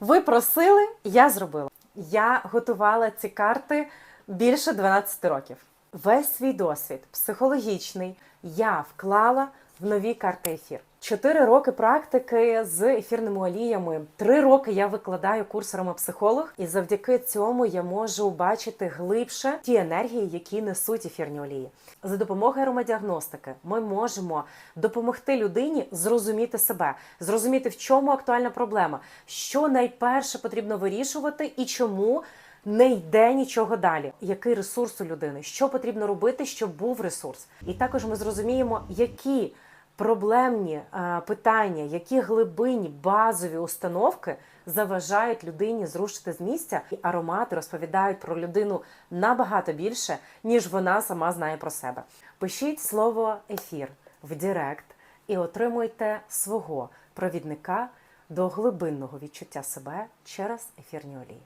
Ви просили, я зробила. Я готувала ці карти більше 12 років. Весь свій досвід психологічний я вклала в нові карти ефір. Чотири роки практики з ефірними оліями. Три роки я викладаю курс психолог, і завдяки цьому я можу бачити глибше ті енергії, які несуть ефірні олії. За допомогою аромадіагностики ми можемо допомогти людині зрозуміти себе, зрозуміти, в чому актуальна проблема, що найперше потрібно вирішувати і чому не йде нічого далі. Який ресурс у людини, що потрібно робити, щоб був ресурс, і також ми зрозуміємо, які проблемні е, питання, які глибинні базові установки заважають людині зрушити з місця, і аромати розповідають про людину набагато більше, ніж вона сама знає про себе. Пишіть слово ефір в Директ і отримуйте свого провідника до глибинного відчуття себе через ефірні олії.